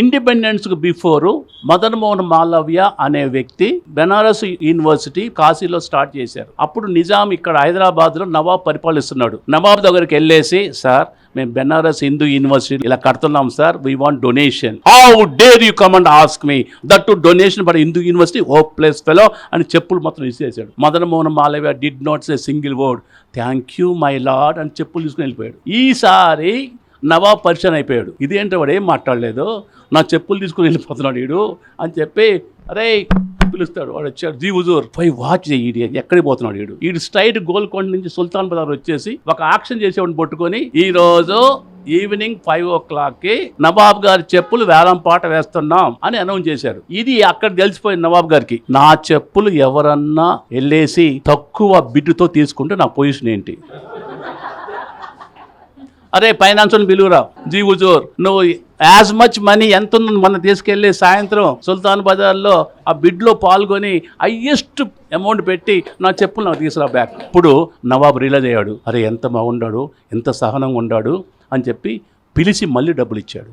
ఇండిపెండెన్స్కు before before Madan Mohan Malaviya అనే వ్యక్తి Banaras university కాశీలో స్టార్ట్ చేశారు. అప్పుడు నిజాం ఇక్కడ హైదరాబాద్లో నవాబ్ పరిపాలిస్తున్నాడు. నవాబ్ దగ్గరికి వెళ్ళేసి సార్ మేము బెనారస్ హిందూ యూనివర్సిటీ ఇలా కడుతున్నాం sir we want donation how dare you come and ask me that to donation for Hindu university? Oh place fellow అని చెప్పులు మాత్రం ఇచ్చేసాడు. Madan Mohan Malaviya did not say single word thank you my lord అని చెప్పులు తీసుకుని వెళ్ళిపోయాడు. ఈసారి నవాబ్ పరిచయం అయిపోయాడు. ఇదేంటో వాడు ఏం మాట్లాడలేదు? నా చెప్పులు తీసుకుని వెళ్ళిపోతున్నాడు వీడు అని చెప్పి అరే పిలుస్తాడు. వాడు వచ్చాడు. జీ హుజూర్ పై వాచ్ చేయి ఎక్కడికి పోతున్నాడు వీడు? వీడు స్ట్రైట్ గోల్కొండ నుంచి సుల్తాన్ బజార్ వచ్చేసి ఒక ఆక్షన్ చేసేవాడిని పట్టుకొని ఈ రోజు ఈవినింగ్ ఫైవ్ ఓ క్లాక్కి నవాబ్ గారి చెప్పులు వేలం పాట వేస్తున్నాం అని అనౌన్స్ చేశారు. ఇది అక్కడ తెలిసిపోయింది నవాబ్ గారికి. నా చెప్పులు ఎవరన్నా వెళ్ళేసి తక్కువ బిడ్డుతో తీసుకుంటే నా పొజిషన్ ఏంటి? అరే ఫైనాన్షియల్ పిలువురా జీ హుజూర్ నువ్వు యాజ్ మచ్ మనీ ఎంత ఉందో మన తీసుకెళ్ళి సాయంత్రం సుల్తాన్ బజార్లో ఆ బిడ్లో పాల్గొని హయ్యెస్ట్ అమౌంట్ పెట్టి నా చెప్పులు నాకు తీసుకురా బ్యాక్. ఇప్పుడు నవాబ్ రిలీజ్ అయ్యాడు. అరే ఎంత బాగుండాడు ఎంత సహనంగా ఉండాడు అని చెప్పి పిలిచి మళ్ళీ డబ్బులు ఇచ్చాడు.